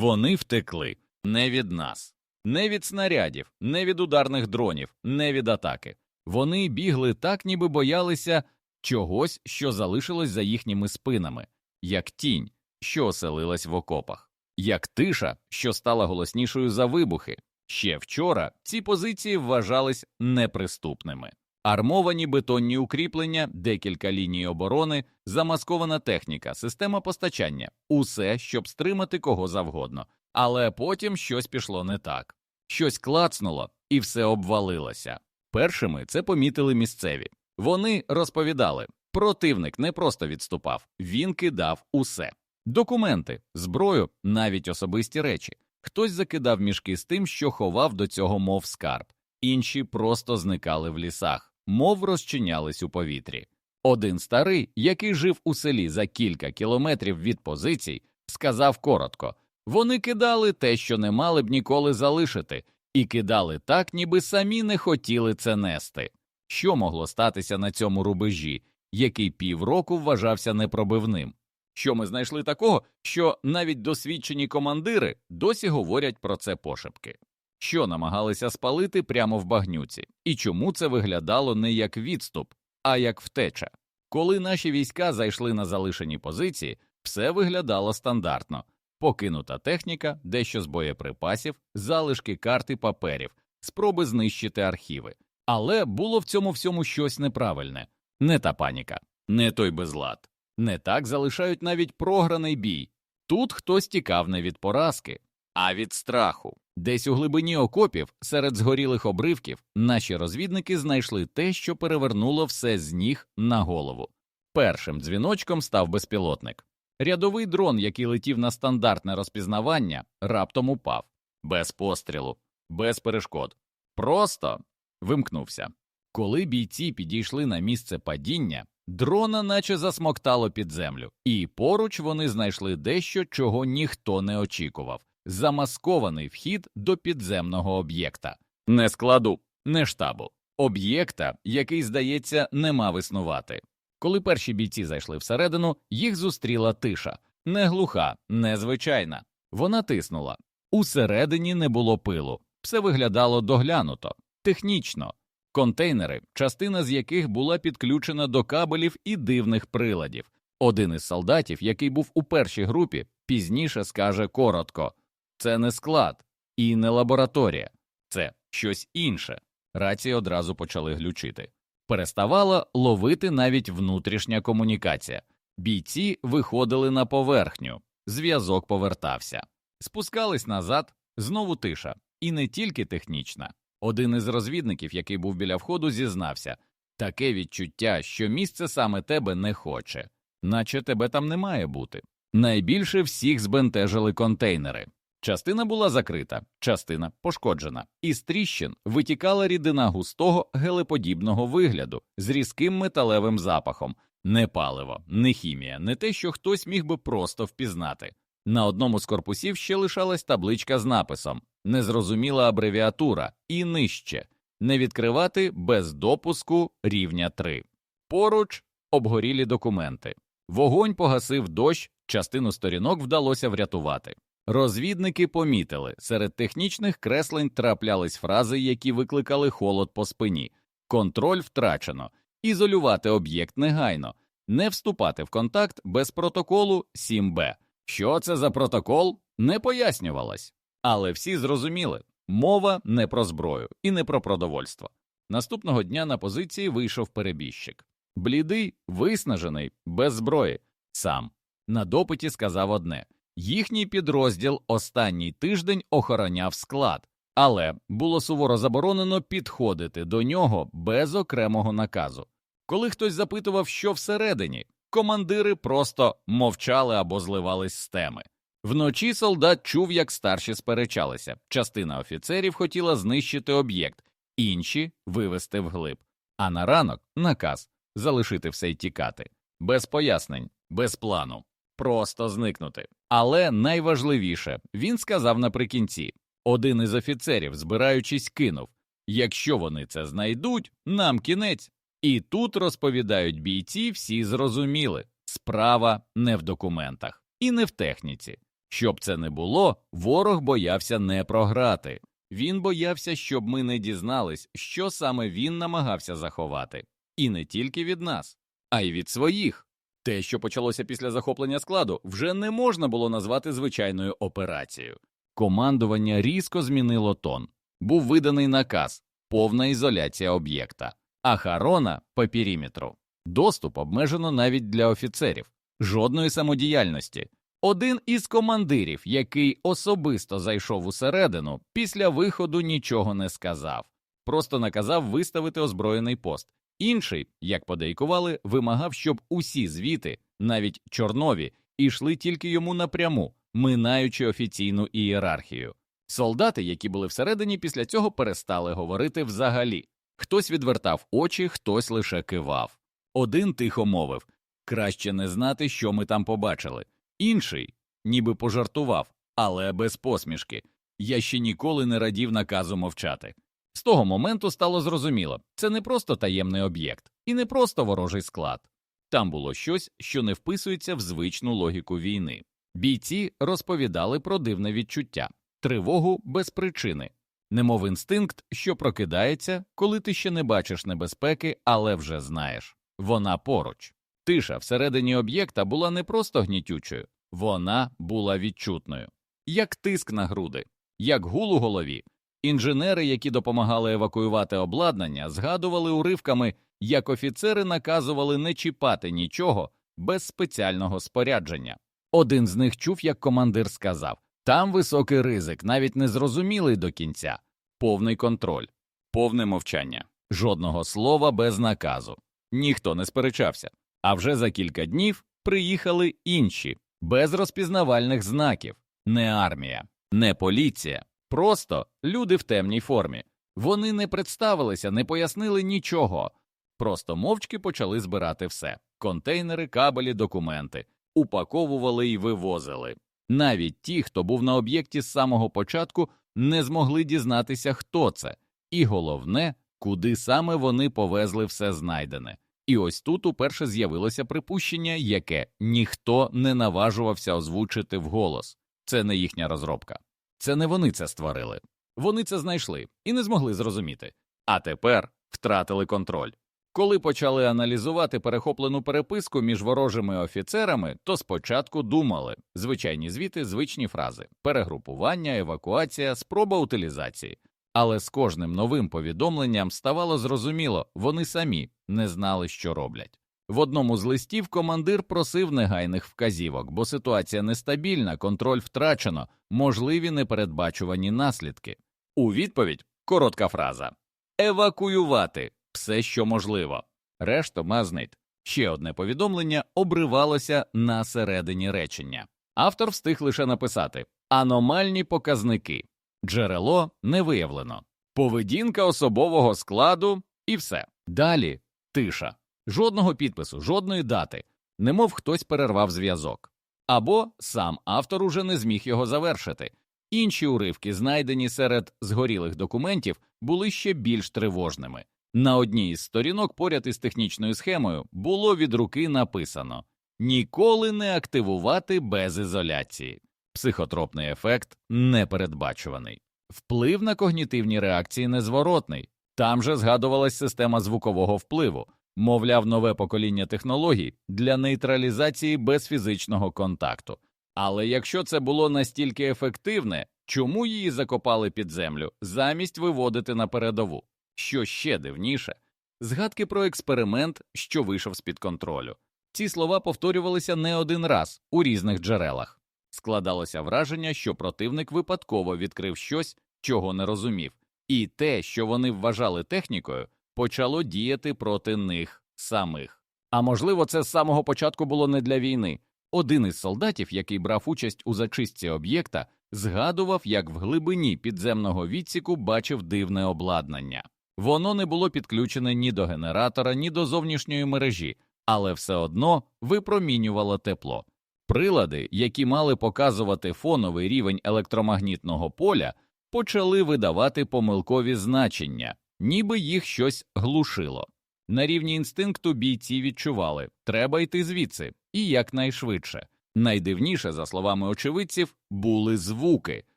Вони втекли не від нас, не від снарядів, не від ударних дронів, не від атаки. Вони бігли так, ніби боялися чогось, що залишилось за їхніми спинами, як тінь, що оселилась в окопах, як тиша, що стала голоснішою за вибухи. Ще вчора ці позиції вважались неприступними. Армовані бетонні укріплення, декілька ліній оборони, замаскована техніка, система постачання усе, щоб стримати кого завгодно. Але потім щось пішло не так, щось клацнуло і все обвалилося. Першими це помітили місцеві. Вони розповідали, противник не просто відступав, він кидав усе документи, зброю, навіть особисті речі. Хтось закидав мішки з тим, що ховав до цього, мов скарб, інші просто зникали в лісах, мов розчинялись у повітрі. Один старий, який жив у селі за кілька кілометрів від позицій, сказав коротко вони кидали те, що не мали б ніколи залишити, і кидали так, ніби самі не хотіли це нести. Що могло статися на цьому рубежі, який півроку вважався непробивним? Що ми знайшли такого, що навіть досвідчені командири досі говорять про це пошепки, що намагалися спалити прямо в багнюці, і чому це виглядало не як відступ, а як втеча. Коли наші війська зайшли на залишені позиції, все виглядало стандартно покинута техніка, дещо з боєприпасів, залишки карти паперів, спроби знищити архіви. Але було в цьому всьому щось неправильне не та паніка, не той безлад. Не так залишають навіть програний бій. Тут хтось тікав не від поразки, а від страху. Десь у глибині окопів, серед згорілих обривків, наші розвідники знайшли те, що перевернуло все з ніг на голову. Першим дзвіночком став безпілотник. Рядовий дрон, який летів на стандартне розпізнавання, раптом упав без пострілу, без перешкод. Просто вимкнувся. Коли бійці підійшли на місце падіння, дрона наче засмоктало під землю, і поруч вони знайшли дещо, чого ніхто не очікував замаскований вхід до підземного об'єкта, не складу, не штабу, об'єкта, який, здається, не мав існувати. Коли перші бійці зайшли всередину, їх зустріла тиша не глуха, не звичайна. Вона тиснула. Усередині не було пилу, все виглядало доглянуто, технічно, контейнери, частина з яких була підключена до кабелів і дивних приладів. Один із солдатів, який був у першій групі, пізніше скаже коротко це не склад і не лабораторія, це щось інше. Рації одразу почали глючити. Переставала ловити навіть внутрішня комунікація. Бійці виходили на поверхню, зв'язок повертався, спускались назад, знову тиша, і не тільки технічна. Один із розвідників, який був біля входу, зізнався таке відчуття, що місце саме тебе не хоче, наче тебе там не має бути. Найбільше всіх збентежили контейнери. Частина була закрита, частина пошкоджена, із тріщин витікала рідина густого гелеподібного вигляду з різким металевим запахом, не паливо, не хімія, не те, що хтось міг би просто впізнати. На одному з корпусів ще лишалась табличка з написом незрозуміла абревіатура і нижче не відкривати без допуску рівня 3. Поруч обгорілі документи. Вогонь погасив дощ, частину сторінок вдалося врятувати. Розвідники помітили, серед технічних креслень траплялись фрази, які викликали холод по спині, контроль втрачено, ізолювати об'єкт негайно, не вступати в контакт без протоколу 7Б. Що це за протокол, не пояснювалось. Але всі зрозуміли мова не про зброю і не про продовольство. Наступного дня на позиції вийшов перебіжчик. Блідий, виснажений, без зброї, сам на допиті сказав одне. Їхній підрозділ останній тиждень охороняв склад, але було суворо заборонено підходити до нього без окремого наказу. Коли хтось запитував, що всередині, командири просто мовчали або зливались з теми. Вночі солдат чув, як старші сперечалися. Частина офіцерів хотіла знищити об'єкт, інші вивести вглиб. А на ранок наказ залишити все й тікати, без пояснень, без плану просто зникнути. Але найважливіше він сказав наприкінці один із офіцерів, збираючись, кинув якщо вони це знайдуть, нам кінець. І тут розповідають бійці, всі зрозуміли справа не в документах і не в техніці. Щоб це не було, ворог боявся не програти. Він боявся, щоб ми не дізнались, що саме він намагався заховати, і не тільки від нас, а й від своїх. Те, що почалося після захоплення складу, вже не можна було назвати звичайною операцією. Командування різко змінило тон. Був виданий наказ повна ізоляція об'єкта, охорона по периметру. Доступ обмежено навіть для офіцерів, жодної самодіяльності. Один із командирів, який особисто зайшов усередину, після виходу нічого не сказав, просто наказав виставити озброєний пост. Інший, як подейкували, вимагав, щоб усі звіти, навіть чорнові, ішли тільки йому напряму, минаючи офіційну ієрархію. Солдати, які були всередині, після цього перестали говорити взагалі. Хтось відвертав очі, хтось лише кивав. Один тихо мовив краще не знати, що ми там побачили. Інший ніби пожартував, але без посмішки. Я ще ніколи не радів наказу мовчати. З того моменту стало зрозуміло це не просто таємний об'єкт і не просто ворожий склад. Там було щось, що не вписується в звичну логіку війни. Бійці розповідали про дивне відчуття, тривогу без причини, немов інстинкт, що прокидається, коли ти ще не бачиш небезпеки, але вже знаєш вона поруч. Тиша всередині об'єкта була не просто гнітючою, вона була відчутною, як тиск на груди, як гул у голові. Інженери, які допомагали евакуювати обладнання, згадували уривками, як офіцери наказували не чіпати нічого без спеціального спорядження. Один з них чув, як командир сказав там високий ризик, навіть незрозумілий до кінця, повний контроль, повне мовчання, жодного слова без наказу. Ніхто не сперечався. А вже за кілька днів приїхали інші, без розпізнавальних знаків, не армія, не поліція, просто люди в темній формі. Вони не представилися, не пояснили нічого, просто мовчки почали збирати все контейнери, кабелі, документи, упаковували і вивозили. Навіть ті, хто був на об'єкті з самого початку, не змогли дізнатися, хто це, і головне, куди саме вони повезли все знайдене. І ось тут уперше з'явилося припущення, яке ніхто не наважувався озвучити вголос. Це не їхня розробка. Це не вони це створили. Вони це знайшли і не змогли зрозуміти. А тепер втратили контроль. Коли почали аналізувати перехоплену переписку між ворожими офіцерами, то спочатку думали звичайні звіти, звичні фрази, перегрупування, евакуація, спроба утилізації. Але з кожним новим повідомленням ставало зрозуміло, вони самі не знали, що роблять. В одному з листів командир просив негайних вказівок, бо ситуація нестабільна, контроль втрачено, можливі непередбачувані наслідки. У відповідь коротка фраза евакуювати все, що можливо. Решту мазнить. Ще одне повідомлення обривалося на середині речення. Автор встиг лише написати аномальні показники. Джерело не виявлено, поведінка особового складу і все. Далі тиша, жодного підпису, жодної дати, немов хтось перервав зв'язок. Або сам автор уже не зміг його завершити. Інші уривки, знайдені серед згорілих документів, були ще більш тривожними. На одній із сторінок поряд із технічною схемою було від руки написано ніколи не активувати без ізоляції. Психотропний ефект непередбачуваний, вплив на когнітивні реакції незворотний. Там же згадувалась система звукового впливу, мовляв, нове покоління технологій для нейтралізації без фізичного контакту. Але якщо це було настільки ефективне, чому її закопали під землю замість виводити на передову? Що ще дивніше, згадки про експеримент, що вийшов з під контролю. Ці слова повторювалися не один раз у різних джерелах. Складалося враження, що противник випадково відкрив щось, чого не розумів, і те, що вони вважали технікою, почало діяти проти них самих. А можливо, це з самого початку було не для війни. Один із солдатів, який брав участь у зачистці об'єкта, згадував, як в глибині підземного відсіку бачив дивне обладнання. Воно не було підключене ні до генератора, ні до зовнішньої мережі, але все одно випромінювало тепло. Прилади, які мали показувати фоновий рівень електромагнітного поля, почали видавати помилкові значення, ніби їх щось глушило. На рівні інстинкту бійці відчували треба йти звідси і якнайшвидше. Найдивніше, за словами очевидців, були звуки.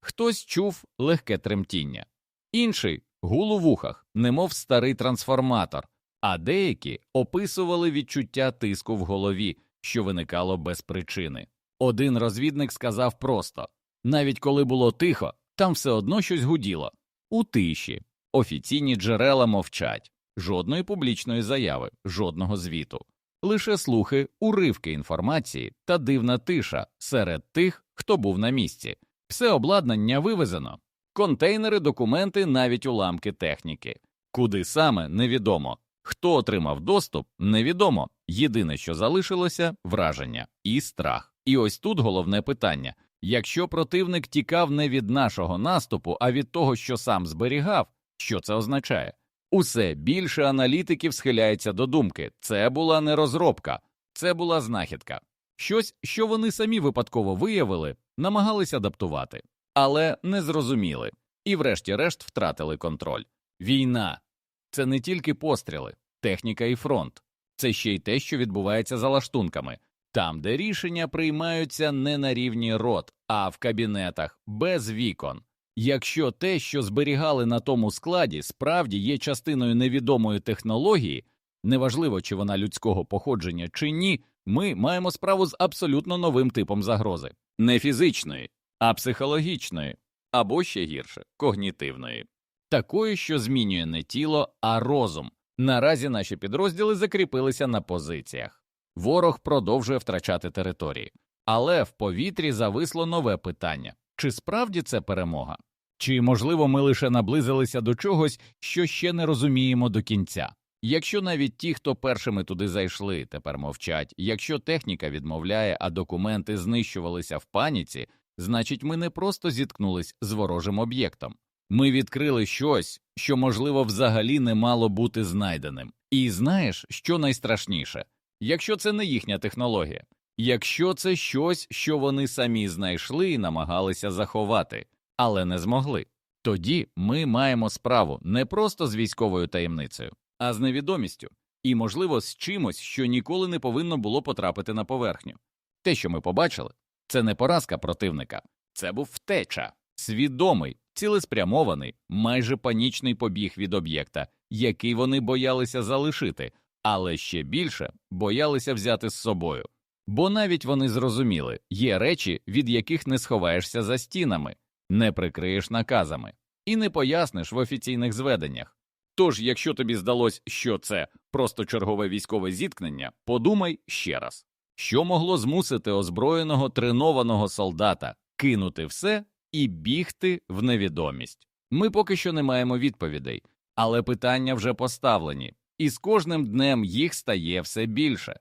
Хтось чув легке тремтіння, інший гул у вухах, немов старий трансформатор, а деякі описували відчуття тиску в голові, що виникало без причини. Один розвідник сказав просто навіть коли було тихо, там все одно щось гуділо. У тиші офіційні джерела мовчать, жодної публічної заяви, жодного звіту, лише слухи, уривки інформації та дивна тиша серед тих, хто був на місці. Все обладнання вивезено, контейнери, документи, навіть уламки техніки. Куди саме невідомо. Хто отримав доступ, невідомо. Єдине, що залишилося враження і страх. І ось тут головне питання якщо противник тікав не від нашого наступу, а від того, що сам зберігав, що це означає? Усе більше аналітиків схиляється до думки це була не розробка, це була знахідка. Щось, що вони самі випадково виявили, намагались адаптувати, але не зрозуміли і, врешті-решт, втратили контроль. Війна це не тільки постріли, техніка і фронт, це ще й те, що відбувається за лаштунками, там, де рішення приймаються не на рівні рот, а в кабінетах без вікон. Якщо те, що зберігали на тому складі, справді є частиною невідомої технології, неважливо, чи вона людського походження чи ні, ми маємо справу з абсолютно новим типом загрози не фізичної, а психологічної, або ще гірше когнітивної, такої, що змінює не тіло, а розум. Наразі наші підрозділи закріпилися на позиціях. Ворог продовжує втрачати території, але в повітрі зависло нове питання чи справді це перемога? Чи, можливо, ми лише наблизилися до чогось, що ще не розуміємо до кінця? Якщо навіть ті, хто першими туди зайшли, тепер мовчать, якщо техніка відмовляє, а документи знищувалися в паніці, значить ми не просто зіткнулись з ворожим об'єктом. Ми відкрили щось, що, можливо, взагалі не мало бути знайденим. І знаєш, що найстрашніше? Якщо це не їхня технологія, якщо це щось, що вони самі знайшли і намагалися заховати, але не змогли, тоді ми маємо справу не просто з військовою таємницею, а з невідомістю і, можливо, з чимось, що ніколи не повинно було потрапити на поверхню. Те, що ми побачили, це не поразка противника, це був втеча, свідомий, цілеспрямований, майже панічний побіг від об'єкта, який вони боялися залишити, але ще більше боялися взяти з собою. Бо навіть вони зрозуміли, є речі, від яких не сховаєшся за стінами, не прикриєш наказами і не поясниш в офіційних зведеннях. Тож, якщо тобі здалось, що це просто чергове військове зіткнення, подумай ще раз, що могло змусити озброєного тренованого солдата кинути все і бігти в невідомість. Ми поки що не маємо відповідей, але питання вже поставлені, і з кожним днем їх стає все більше.